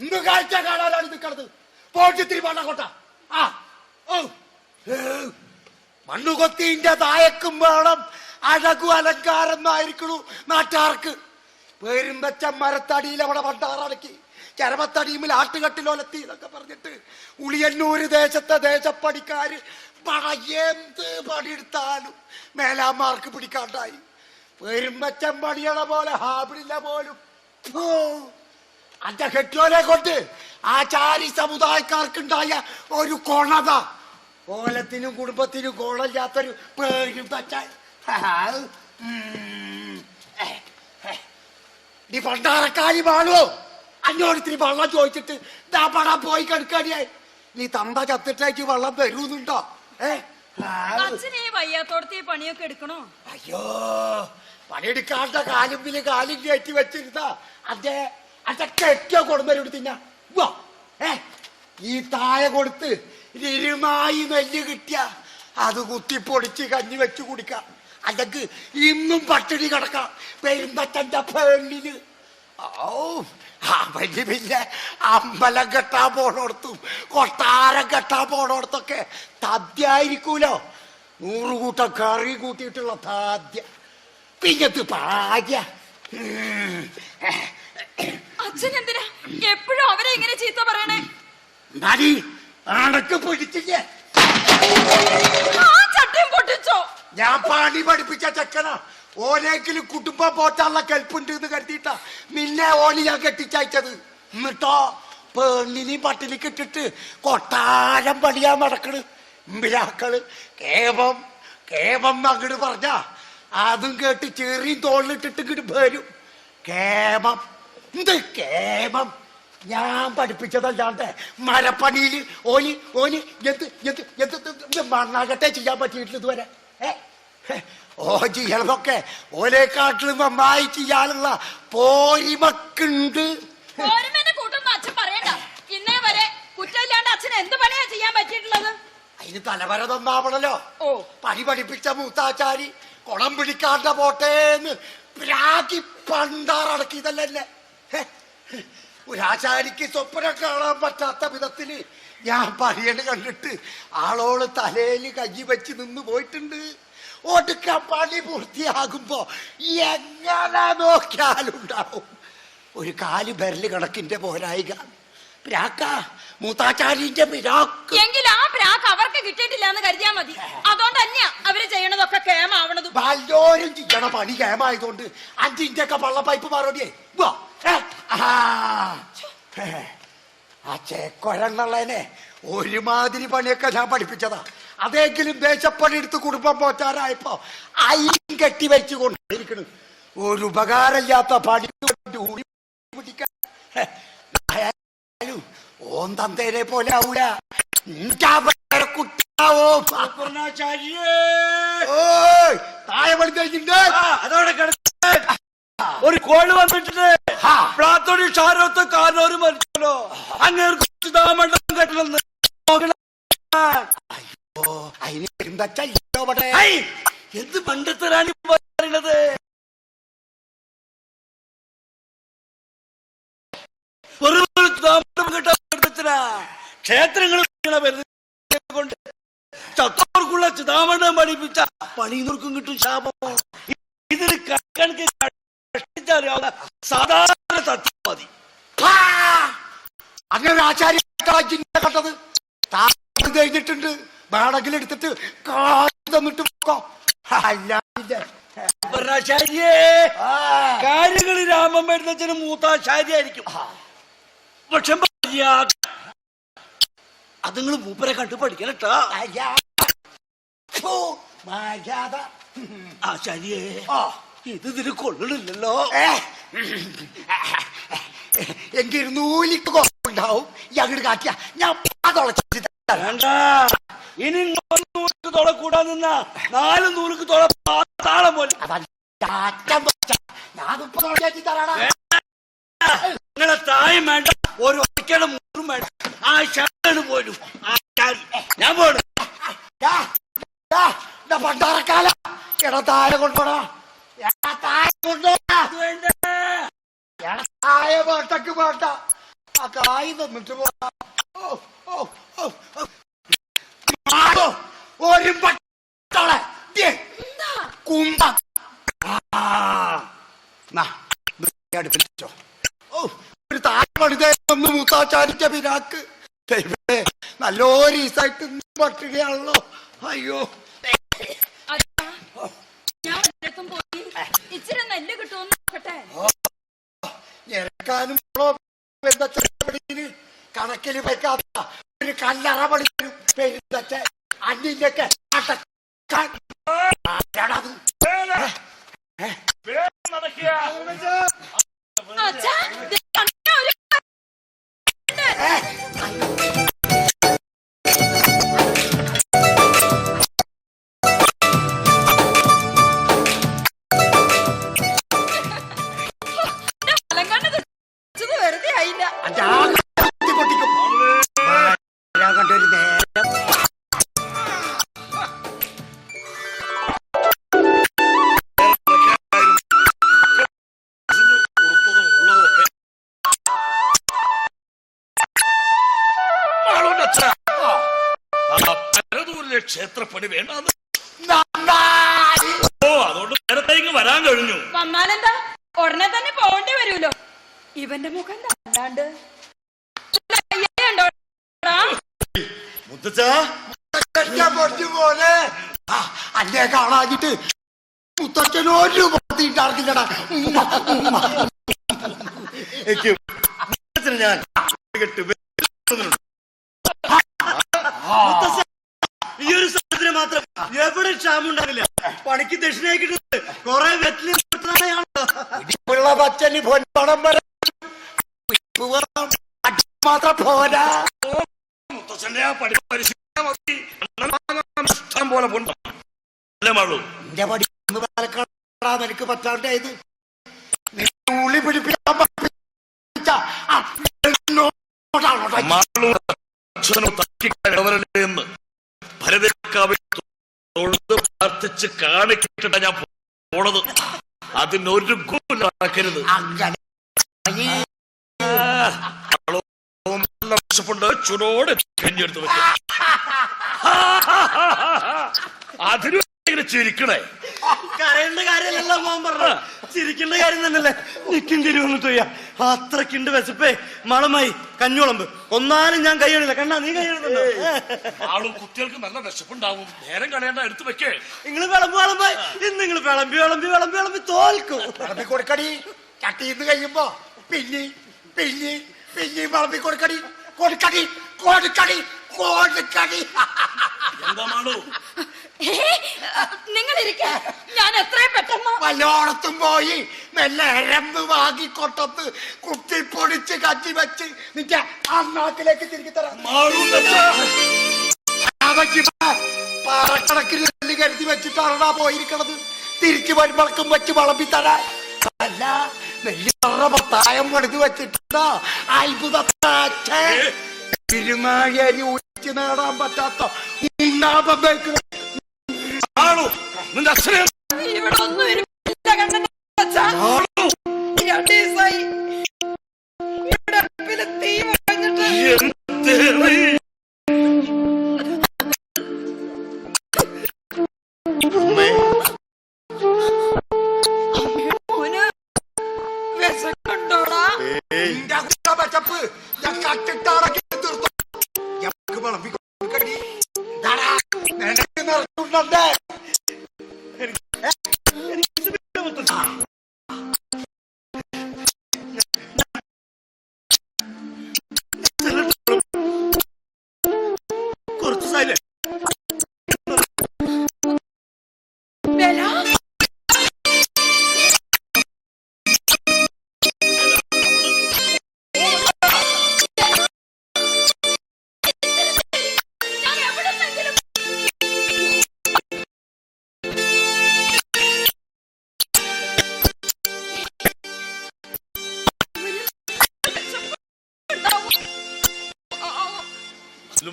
പോലാണ് നിൽക്കണത് പോട്ടിത്തിരി മണ്ണ കൊട്ട. ആ. ഓ ഏ, മണ്ണു കൊത്തിന്റെ തായക്കും വേണം. അഴകു അലങ്കാരം എന്നായിരിക്കണു നാട്ടാർക്ക് പേരും വെച്ച മരത്തടിയിൽ അവിടെ വണ്ടാറടക്കി ചരമത്തടിയുമിൽ ആട്ടുകട്ടിലൊലത്തി എന്നൊക്കെ പറഞ്ഞിട്ട് ഉളിയന്നൂര് ദേശത്തെ ദേശപ്പണിക്കാര് പണ എന്ത് പണിയെടുത്താലും മേലാമാർക്ക് പിടിക്കാണ്ടായി. പേരും വെച്ച പണിയണ പോലെ ഹാബിളില്ല പോലും. അന്റെ കെട്ടിയോനെ കൊണ്ട് ആ ചാരി സമുദായക്കാർക്കുണ്ടായ ഒരു കൊണത. കോലത്തിനും കുടുംബത്തിനും കോളമില്ലാത്തൊരു പേരും വെച്ച നീ പണ്ടാറക്കാരി വാളുവോ അന്നോട് ഇത്തിരി വെള്ളം ചോദിച്ചിട്ട് ദാ പടാ പോയി കിടക്കാടിയായി നീ തന്ത ചത്തിട്ടേക്ക് വെള്ളം തരൂന്നുണ്ടോ ഏ അച്ഛനെ വയ്യാത്തോടത്ത് പണിയൊക്കെ എടുക്കണോ? അയ്യോ പണിയെടുക്കാണ്ട കാലുമ്പിൽ കാലും കയറ്റി വെച്ചിരുന്ന അതെ അതെ കെട്ടിയോ കൊടുന്നവരോട് തിന്ന. വാ, ഈ താഴെ കൊടുത്ത് ഇരുമായി നെല്ല് കിട്ടിയ. അത് കുത്തി പൊടിച്ച് കഞ്ഞി വെച്ച് കുടിക്കാം. അല്ലെങ്കിൽ ഇന്നും പട്ടിണി കിടക്കാം. പെരുമ്പറ്റന്റെ പേളിൽ ഓ വലിയ വലിയ അമ്പലം കെട്ടാൻ പോണോടത്തും കൊട്ടാരം കെട്ടാൻ പോണോടത്തൊക്കെ തദ്യായിരിക്കൂലോ നൂറ് കൂട്ടം കറി കൂട്ടിയിട്ടുള്ള താദ്യ പിന്നത്ത് ഉം. അച്ഛൻ എന്തിനാ എപ്പോഴും അവരെ ഇങ്ങനെ ചീത്ത പറയണേ? നടി അടക്ക് പിടിച്ചില്ലേ? ആ ചട്ടയും പൊട്ടിച്ചോ? ഞാൻ പാടി പഠിപ്പിച്ച ചെക്കനാ. ഓനെങ്കിലും കുടുംബം പോറ്റാനുള്ള കെൽപ്പുണ്ട് എന്ന് കരുതിയിട്ടാ നിന്നെ ഓന് ഞാൻ കെട്ടിച്ചയച്ചത്. എന്നിട്ടോ പെണ്ണിനി പട്ടിണിക്ക് ഇട്ടിട്ട് കൊട്ടാരം പണിയാൻ നടക്കണ്. ഇമ്പിലാക്കൾ കേവം കേവം അങ്ങട് പറഞ്ഞ അതും കേട്ട് ചെറിയ തോളിലിട്ടിട്ട് ഇങ്ങോട്ട് വരും. കേമം എന്ത് കേമം? ഞാൻ പഠിപ്പിച്ചതല്ലാണ്ട് മരപ്പണിയിൽ ഓലി ഓലി എന്ത് എന്ത് എന്ത് മണ്ണാകട്ടെ ചെയ്യാൻ പറ്റിയിട്ടില്ല ഇതുവരെ. ഓ ചെയ്യണതൊക്കെ ഓലേക്കാട്ടിലും നന്നായി ചെയ്യാനുള്ള പോരിമക്കുണ്ട്. ഓർമ്മേനെ അച്ഛൻ പറയണ്ട. ഇന്നേ വരെ കുറ്റമില്ലാണ്ട് അച്ഛൻ എന്ത് പണിയാ ചെയ്യാൻ പറ്റിയിട്ടുള്ളത്? അതിന് തലവര തന്നാവണല്ലോ ഓ. പണി പഠിപ്പിച്ച മൂത്താചാരി കുളം പിടിക്കാണ്ട പോട്ടേന്ന് പണ്ടാറടക്കിയതല്ലേ ഒരാചാരിക്ക് സ്വപ്നം കാണാൻ പറ്റാത്ത വിധത്തിൽ ഞാൻ പറയണ കണ്ടിട്ട് ആളോൾ തലേൽ കഞ്ഞി വെച്ച് നിന്ന് പോയിട്ടുണ്ട്. ഒടുക്ക പണി പൂർത്തിയാകുമ്പോ എങ്ങനെ നോക്കിയാലും ഉണ്ടാവും ഒരു കാൽ ബെരൽ കണക്കിന്റെ പോരായിക. പ്രാക്ക മൂത്താച്ചാരിന്റെ പിരാക്ക്. എങ്കിൽ ആ പ്രാക്ക് അവർക്ക് കിട്ടിയിട്ടില്ല എന്ന് കരുതിയാ മതി. അതുകൊണ്ട് തന്നെയാ അവർ ചെയ്യണതൊക്കെ കേമാവണതും. വല്ലോരും ചെയ്യണ പണി കേമായതുകൊണ്ട് അഞ്ചിന്റെ ഒക്കെ പള്ള പൈപ്പ് മാറോടിയേ. വാ. ആ. ചേക്കൊരെന്നുള്ളതിനെ ഒരുമാതിരി പണിയൊക്കെ ഞാൻ പഠിപ്പിച്ചതാ. അതെങ്കിലും ദേശപ്പണി എടുത്ത് കുടുംബം പോറ്റാറായപ്പോ അയ്യം കെട്ടി വെച്ച് കൊണ്ടിരിക്കണു ഒരു ഉപകാരമില്ലാത്ത പണി ഓൻ തന്തേനെ പോലെ ആവൂല. കുട്ടാവോ താഴെ പണിതേക്കുണ്ട് അതോടെ കിടക്ക്. ഒരു കോൾ വന്നിട്ടുണ്ട്. ആ. പ്ലാത്തോടി ഷാരോത്ത് കാരണവര് മരിച്ചല്ലോ കെട്ടണമെന്ന് നോക്കണം. ഓ അതിന് ഐ, എന്ത് പണ്ടത്തരാണ് പറയുന്നത്. ക്ഷേത്രങ്ങൾ കൊണ്ട് ചത്തോർക്കുള്ള ചിതാമണ്ഡലം പഠിപ്പിച്ച പണിയുന്നവർക്കും കിട്ടും ശാപം ഇതിന് കണക്ക് കഷ്ടിച്ചറിയാവുന്ന സാധാരണ തത്വം മതി! അങ്ങനെ ആചാര്യ കണ്ടത് താഴെ കഴിഞ്ഞിട്ടുണ്ട് കാറ്റ് തന്നിട്ട് പോക്കോ അല്ലാതെ. കാര്യങ്ങൾ രാമൻ വരുന്നതിന് മൂത്താശാരിയായിരിക്കും പക്ഷെ മര്യാദ. അത് നിങ്ങൾ മൂപ്പരെ കണ്ടു പഠിക്കണം കേട്ടോ. അയ്യാ. ഫു, ആ. ഇത് ഇതിന് കൊള്ളണില്ലല്ലോ. ഏ. എങ്കിൽ നൂലിക്ക് ഞങ്ങട് കാറ്റിയ ഞാൻ. വേണ്ട. ഇനി നൂലുക്ക് തൊള കൂടാൻ നിന്ന നാല് നൂലുക്ക് തൊള താളം പോലെ. നിങ്ങളെ തായും വേണ്ട. ഒരു ഒരിക്കലും മൂന്നും വേണ്ട. ആ ഷാണ് പോലും. ഞാൻ ദാ പണ്ടാറക്കാല എടാ താഴെ കൊണ്ടോടാ എടാ പാട്ട ആ കായ് തന്നിട്ട്. ഒരു പട്ടോളെ. കുമ്പ ഓ ഒരു താഴ്പണിതേ ഒന്ന് മൂത്താച്ചാരിച്ച പിരാക്ക്. നല്ലൊരു ഈസായിട്ട് പട്ടുകയാണല്ലോ അയ്യോ. ഞാൻ പോയി. ഇച്ചിരി നെല്ല് കിട്ടുമെന്ന് നോക്കട്ടെ? ഞെരക്കാനും കണക്കിൽ വെക്കാത്ത ഒരു കല്ലറ പണിക്കും പെരുന്തച്ച അന്നിന്റെയൊക്കെ അടക്കാൻ. ക്ഷേത്രപ്പണി വേണ്ടെന്ന്. നന്നായി. ഓ അതുകൊണ്ട് നേരത്തെ ഇങ്ങ് വരാൻ കഴിഞ്ഞു. വന്നാലെന്താ? ഉടനെ തന്നെ പോകേണ്ടി വരുമല്ലോ. ഇവന്റെ മുഖം അല്ലാണ്ട് പോലെ അന്നെ കാണാഞ്ഞിട്ട് മുത്തച്ഛനൊരു ഞാൻ കെട്ട് വെക്കുന്നുണ്ട്. മുത്തച്ഛ, ഈ ഒരു സാധനം മാത്രം എവിടെ ക്ഷാമം ഉണ്ടാവില്ല. പണിക്ക് കിട്ടുന്നത് കൊറേ വെറ്റിലെ പിള്ള പച്ചന് പൊൻപണം വരെ ഉപ്പ് വേണം. മാത്രം പോരാ. മുത്തച്ഛന്റെ ആ പഠിപ്പ് പരിശീലനം മതി. ഇഷ്ടം പോലെ പൊൻപണം. എന്റെ പാലക്കാടാ നിനക്ക് പറ്റാണ്ടായത് നീ ഉള്ളി പിടിപ്പിക്കാൻ പഠിപ്പിച്ച ആ പെണ്ണോടാണോടാ ഈ മാളു അച്ഛനോ തട്ടിക്കാരവരല്ലേ എന്ന് ഭരതക്കാവിൽ തൊഴുത് പ്രാർത്ഥിച്ച് കാണിക്കിട്ടാ ഞാൻ പോണത്. അതിനൊരു ഒരു നടക്കരുത്. വിശപ്പുണ്ട് ചുരോട് കഞ്ഞെടുത്ത് വെച്ചു. അതിനു ചിരിക്കണേ. കരയേണ്ട കാര്യമല്ലല്ലോ മോൻ പറഞ്ഞ ചിരിക്കേണ്ട കാര്യം തന്നെയല്ലേ? നിക്കും ചിരി വന്നിട്ട് അത്രക്കുണ്ട് വിശപ്പേ. മളമായി കഞ്ഞോളമ്പ് ഒന്നാലും ഞാൻ കൈയണില്ല കണ്ണാ നീ കൈയണുന്നുണ്ടോ ആളും കുട്ടികൾക്ക് നല്ല വിശപ്പുണ്ടാവും. നേരം കളയേണ്ട എടുത്തു വെക്കേ. നിങ്ങൾ വിളമ്പ് വിളമ്പായി ഇന്ന് നിങ്ങൾ വിളമ്പി വിളമ്പി വിളമ്പി വിളമ്പി തോൽക്കും. വിളമ്പി കൊടുക്കടി. ചട്ടിന്ന് കഴിയുമ്പോ പിന്നെ പിന്നെ പിന്നെ വിളമ്പി കൊടുക്കടി. കൊടുക്കടി കൊടുക്കടി കൊടുക്കടി. എന്താ മാളു? നിങ്ങൾ ഞാൻ എത്രയും പെട്ടെന്ന് വല്ലോടത്തും പോയി മെല്ലെ എരമ്പ് വാങ്ങിക്കൊട്ടത്ത് കുത്തിപ്പൊടിച്ച് കച്ചി വെച്ച് നിന്റെ അണ്ണാക്കിലേക്ക് തിരികെ തരാം. പാറക്കണക്കിന് നെല്ല് കരുതി വെച്ചിട്ടാണടാ പോയിരിക്കണത്. തിരിച്ചു വരുമ്പോഴക്കും വെച്ച് വളമ്പി തരാൻ. അല്ല നെല്ല് പറ പത്തായം പണിത് വെച്ചിട്ടുണ്ടോ അത്ഭുതത്താച്ചേ തിരുമാഴി ഊറ്റി നേടാൻ പറ്റാത്ത ഉണ്ണാപം വെക്കുന്ന മാളു നിന്റെ അച്ഛനെ ഇവിടെ നിറച്ചുണ്ടേ കുറച്ച്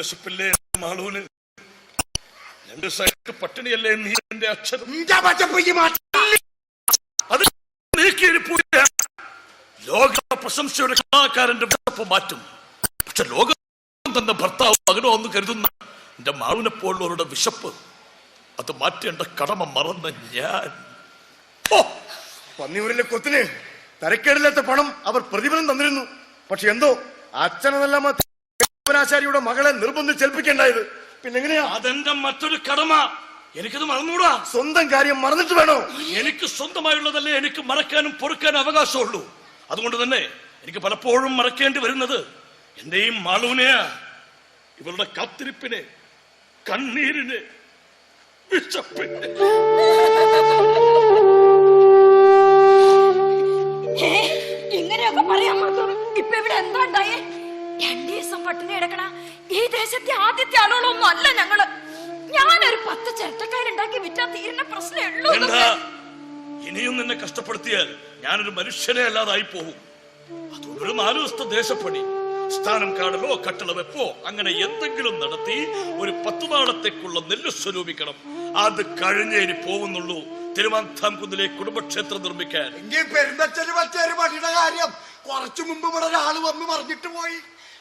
വിശപ്പില്ലേ മാളൂന്? രണ്ട് സൈഡ് പട്ടിണിയല്ലേ നിന്റെ മാറ്റി അത് നീക്കിയിരിപ്പില്ല ലോക പ്രശംസയുടെ കലാകാരന്റെ വിശപ്പ് മാറ്റും. പക്ഷെ ലോകം തന്റെ ഭർത്താവ് മകനോ എന്ന് കരുതുന്ന എന്റെ മാളുവിനെ പോലുള്ളവരുടെ വിശപ്പ് അത് മാറ്റേണ്ട കടമ മറന്ന ഞാൻ. പന്നിയൂരിലെ കൊത്തിന് തരക്കേടില്ലാത്ത പണം അവർ പ്രതിഫലം തന്നിരുന്നു. പക്ഷെ എന്തോ അച്ഛനെന്നല്ല ആശാരിയുടെ മകളെ നിർബന്ധിച്ചേൽപ്പിക്കേണ്ടായത് പിന്നെ എങ്ങനെയാ അതെന്റെ മറ്റൊരു കടമ. എനിക്കത് മറന്നുകൂടാ. സ്വന്തം കാര്യം മറന്നിട്ട് വേണോ? എനിക്ക് സ്വന്തമായുള്ളതല്ലേ എനിക്ക് മറക്കാനും പൊറുക്കാനും അവകാശമുള്ളൂ. അതുകൊണ്ട് തന്നെ എനിക്ക് പലപ്പോഴും മറക്കേണ്ടി വരുന്നത് എന്റെയും മാളൂനെയാ ഇവരുടെ കാത്തിരിപ്പിനെ കണ്ണീരിനെ വിശപ്പിനെ. ഇങ്ങനെയൊക്കെ പറയാൻ മാത്രം ഇപ്പൊ ഇവിടെ എന്താ ഉണ്ടായേ? ദിവസം പട്ടിണി കിടക്കണ ഈ ദേശത്തെ ആദ്യത്തെ ആളുകളൊന്നും അല്ല ഞങ്ങൾ. ഞാനൊരു പത്ത് ചിരട്ടക്കാരുണ്ടാക്കി വിറ്റാ തീരുന്ന പ്രശ്നമേ ഉള്ളൂ വേണ്ട ഇനിയും നിന്നെ കഷ്ടപ്പെടുത്തിയാൽ ഞാനൊരു മനുഷ്യനെ അല്ലാതായി പോകും. അതൊരു നാല് ദിവസത്തെ ദേശപ്പണി. സ്ഥാനം കാണലോ കട്ടള വെപ്പോ അങ്ങനെ എന്തെങ്കിലും നടത്തി ഒരു പത്തു നാളത്തേക്കുള്ള നെല്ല് സ്വരൂപിക്കണം. അത് കഴിഞ്ഞേ ഇനി പോകുന്നുള്ളൂ. തിരുവനന്തപുരം കുന്നിലെ കുടുംബക്ഷേത്രം നിർമ്മിക്കാൻ. എങ്കിൽ പെരുന്തച്ഛന് ഒരു പണിയുടെ കാര്യം കുറച്ചു മുമ്പ് ഇവിടെ ഒരാൾ വന്ന് പറഞ്ഞിട്ട് പോയി.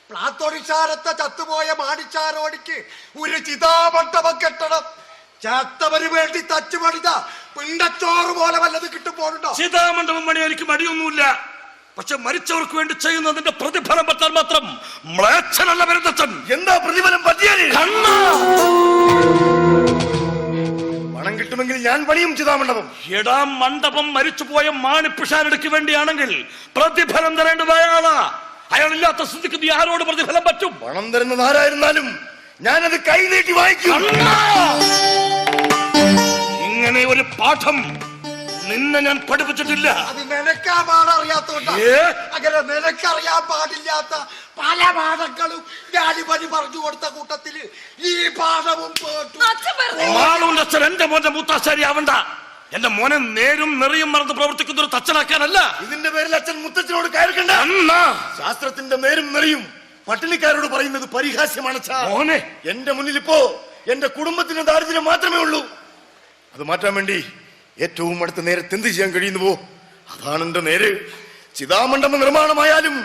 പ്ലാത്തൊടിച്ചാരത്തെ ചത്തുപോയ മാടിച്ചാരോടിക്ക് ഒരു ചിതാമണ്ഡപം കെട്ടണം. ചത്തവന് വേണ്ടി തച്ചു പണിത പിണ്ടച്ചോറ് പോലെ വല്ലത് കിട്ടും പോണുണ്ടോ ചിതാമണ്ഡപം പണി എനിക്ക് മടിയൊന്നുമില്ല. പക്ഷെ മരിച്ചവർക്ക് വേണ്ടി ചെയ്യുന്നതിന്റെ പ്രതിഫലം പറ്റാൻ മാത്രം മ്ലേച്ഛനല്ല വരുന്നച്ഛൻ എന്താ പ്രതിഫലം പറ്റിയാൽ? പണം കിട്ടുമെങ്കിൽ ഞാൻ പണിയും ചിതാമണ്ഡപം. എടാ മണ്ഡപം മരിച്ചുപോയ മാണിപ്പിഷാരടുക്ക് വേണ്ടിയാണെങ്കിൽ പ്രതിഫലം തരേണ്ടത് അയാളാ അയാളില്ലാത്ത സ്ഥിതിക്ക് നീ ആരോട് പ്രതിഫലം പറ്റും? പണം തരുന്നത് ആരായിരുന്നാലും ഞാനത് കൈനീട്ടി വായിക്കും. ഇങ്ങനെ ഒരു പാഠം നിന്നെ ഞാൻ പഠിപ്പിച്ചിട്ടില്ല. അത് നിനക്കാ പാടറിയാത്തോണ്ടാ. ഏ? അങ്ങനെ നിനക്കറിയാൻ പാടില്ലാത്ത പല പാഠങ്ങളും ഞാൻ പറഞ്ഞു കൊടുത്ത കൂട്ടത്തിൽ ഈ പാഠവും കേട്ടു. അച്ഛൻ വെറുതെ മാളൂന്റെ അച്ഛൻ എന്റെ മോന്റെ മൂത്താശാരി ആവണ്ട. എന്റെ മോനെ നേരും നെറിയും മറന്ന് പ്രവർത്തിക്കുന്ന ഒരു തച്ചനാക്കാനല്ല. ഇതിന്റെ പേരിൽ അച്ഛൻ മുത്തച്ഛനോട് കയറിക്കണ്ട ശാസ്ത്രത്തിന്റെ നേരും നെറിയും പട്ടിണിക്കാരോട് പറയുന്നത് പരിഹാസ്യമാണ് മോനെ. എന്റെ മുന്നിൽ ഇപ്പോ എന്റെ കുടുംബത്തിന്റെ ദാരിദ്ര്യം മാത്രമേ ഉള്ളൂ. അത് മാറ്റാൻ വേണ്ടി ഏറ്റവും അടുത്ത നേരത്തെ എന്ത് ചെയ്യാൻ കഴിയുന്നുവോ അതാണ് എന്റെ നേര്. ചിതാമണ്ഡപ നിർമ്മാണമായാലും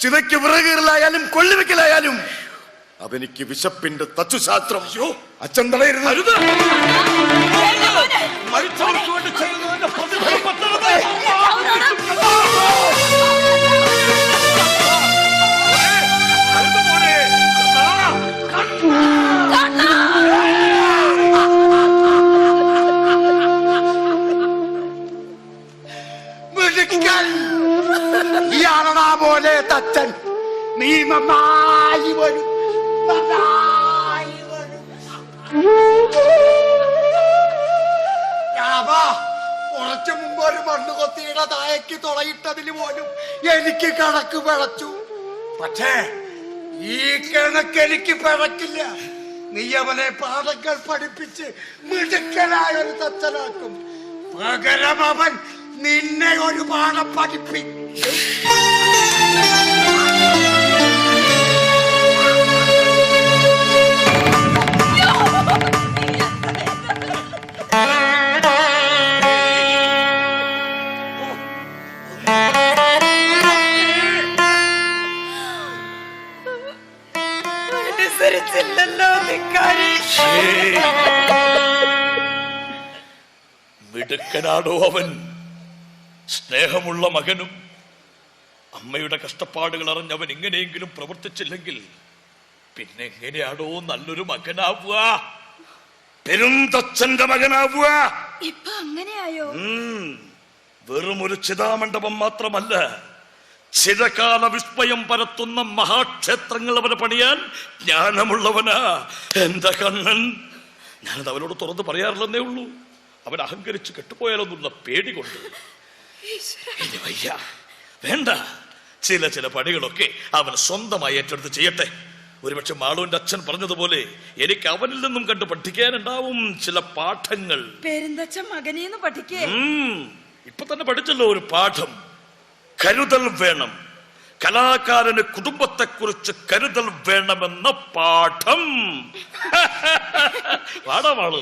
ചിതയ്ക്ക് വിറകീറലായാലും കൊള്ളിവെക്കലായാലും അതെനിക്ക് വിശപ്പിന്റെ തച്ചുശാസ്ത്രം. അച്ഛൻ തടയരുത്. മരിച്ചവർക്ക് വേണ്ടി ചെയ്യുന്നതിന്റെ പ്രതിഫലം പോലെ തച്ചൻ. നീ നന്നായി വരും. കുറച്ചു മുമ്പ് ഒരു മണ്ണ് കൊത്തിയുടെ തായക്ക് തുളയിട്ടതിന് പോലും എനിക്ക് കണക്ക് പിഴച്ചു. പക്ഷേ ഈ കണക്ക് എനിക്ക് പിഴക്കില്ല. നീ അവനെ പാഠങ്ങൾ പഠിപ്പിച്ച് മിടുക്കനായ ഒരു തച്ചനാക്കും. പകരം അവൻ നിന്നെ ഒരു പാഠം പഠിപ്പിക്കും മിടുക്കനാടോ അവൻ? സ്നേഹമുള്ള മകനും അമ്മയുടെ കഷ്ടപ്പാടുകൾ അറിഞ്ഞവൻ ഇങ്ങനെയെങ്കിലും പ്രവർത്തിച്ചില്ലെങ്കിൽ പിന്നെ എങ്ങനെയാണോ നല്ലൊരു മകനാവുക? പെരുന്തച്ഛന്റെ മകനാവുക? ഇപ്പൊ അങ്ങനെയായോ. വെറും ഒരു ചിതാമണ്ഡപം മാത്രമല്ല ചിരകാല വിസ്മയം പരത്തുന്ന മഹാക്ഷേത്രങ്ങൾ അവന് പണിയാൻ ജ്ഞാനമുള്ളവനാ. എന്റെ കണ്ണൻ. ഞാനത് അവനോട് തുറന്ന് പറയാറില്ലെന്നേ ഉള്ളൂ. അവൻ അഹങ്കരിച്ച് കെട്ടുപോയാലൊന്നുള്ള പേടി കൊണ്ട്. ഇനി വയ്യ. വേണ്ട. ചില ചില പണികളൊക്കെ അവൻ സ്വന്തമായി ഏറ്റെടുത്ത് ചെയ്യട്ടെ. ഒരുപക്ഷെ മാളുവിന്റെ അച്ഛൻ പറഞ്ഞതുപോലെ എനിക്ക് അവനിൽ നിന്നും കണ്ട് പഠിക്കാനുണ്ടാവും ചില പാഠങ്ങൾ. പെരുന്തച്ഛൻ മകനെന്ന് പഠിക്കേ. ഇപ്പൊ തന്നെ പഠിച്ചല്ലോ ഒരു പാഠം. കരുതൽ വേണം. കലാകാരന് കുടുംബത്തെക്കുറിച്ച് കരുതൽ വേണമെന്ന പാഠം. പാഠമാൾ